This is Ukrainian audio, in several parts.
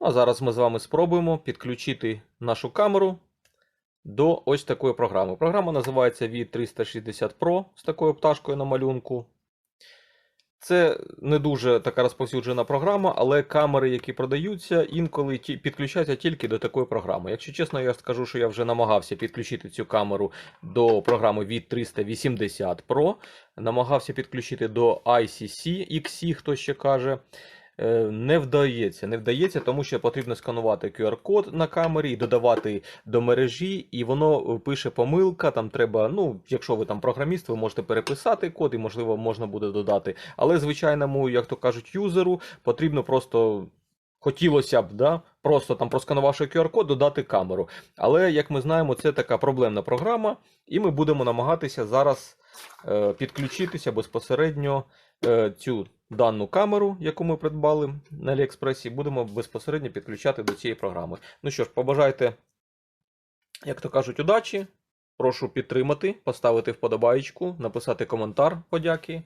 Ну, А зараз ми з вами спробуємо підключити нашу камеру до ось такої програми. Програма називається V360 Pro з такою пташкою на малюнку. Це не дуже така розповсюджена програма, але камери, які продаються, інколи підключаються тільки до такої програми. Якщо чесно, я скажу, що я вже намагався підключити цю камеру до програми V380 Pro, намагався підключити до ICC XC, хто ще каже. Е, Не вдається, не вдається, тому що потрібно сканувати QR-код на камері і додавати до мережі, і воно е, пише помилка. Там треба, ну, якщо ви там програміст, ви можете переписати код і, можливо, можна буде додати. Але звичайному, як то кажуть, юзеру потрібно просто. Хотілося б, да, просто там просканувавши QR-код, додати камеру. Але, як ми знаємо, це така проблемна програма, і ми будемо намагатися зараз е, підключитися безпосередньо цю дану камеру, яку ми придбали на Аліекспресі, будемо безпосередньо підключати до цієї програми. Ну що ж, побажайте, як то кажуть, удачі. Прошу підтримати, поставити вподобаєчку, написати коментар подяки.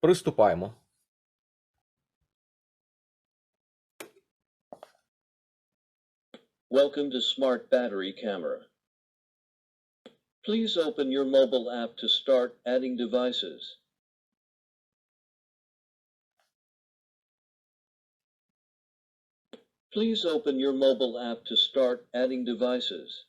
Приступаємо. Welcome to Smart Battery Camera. Please open your mobile app to start adding devices. Please open your mobile app to start adding devices.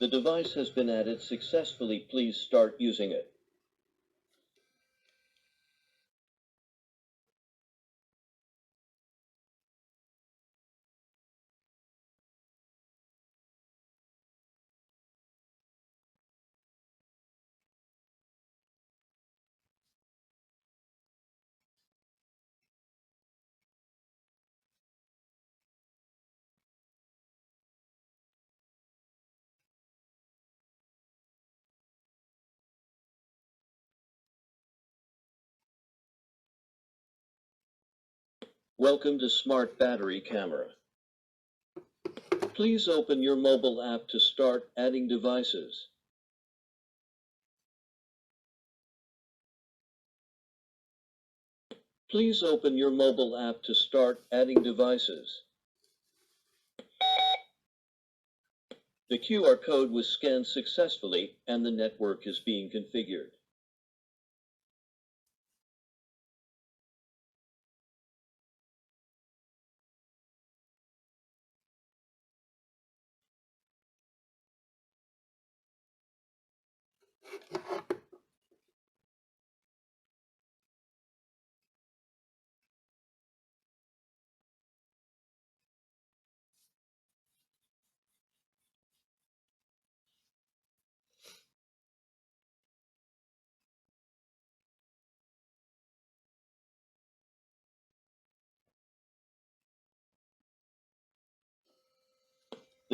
The device has been added successfully. Please start using it. Welcome to Smart Battery Camera. Please open your mobile app to start adding devices. Please open your mobile app to start adding devices. The QR code was scanned successfully and the network is being configured.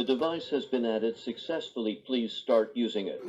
The device has been added successfully. Please start using it.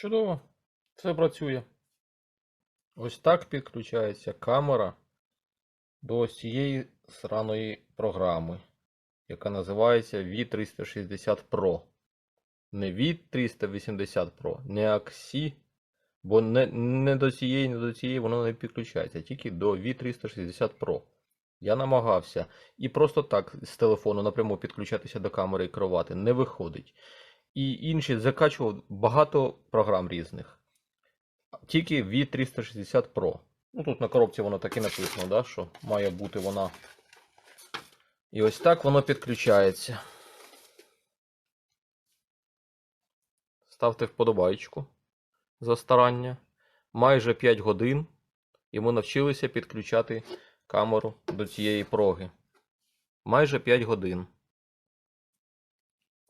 Чудово. Все працює. Ось так підключається камера до ось цієї сраної програми, яка називається V360 Pro. Не V380 Pro, не AXI, бо не, не до цієї, не до цієї воно не підключається, тільки до V360 Pro. Я намагався і просто так з телефону напряму підключатися до камери і керувати не виходить. І інші закачував багато програм різних. Тільки V360 Pro. Ну тут на коробці воно так і написано, да, що має бути вона. І ось так воно підключається. Ставте вподобайку за старання. Майже 5 годин. І ми навчилися підключати камеру до цієї проги. Майже 5 годин.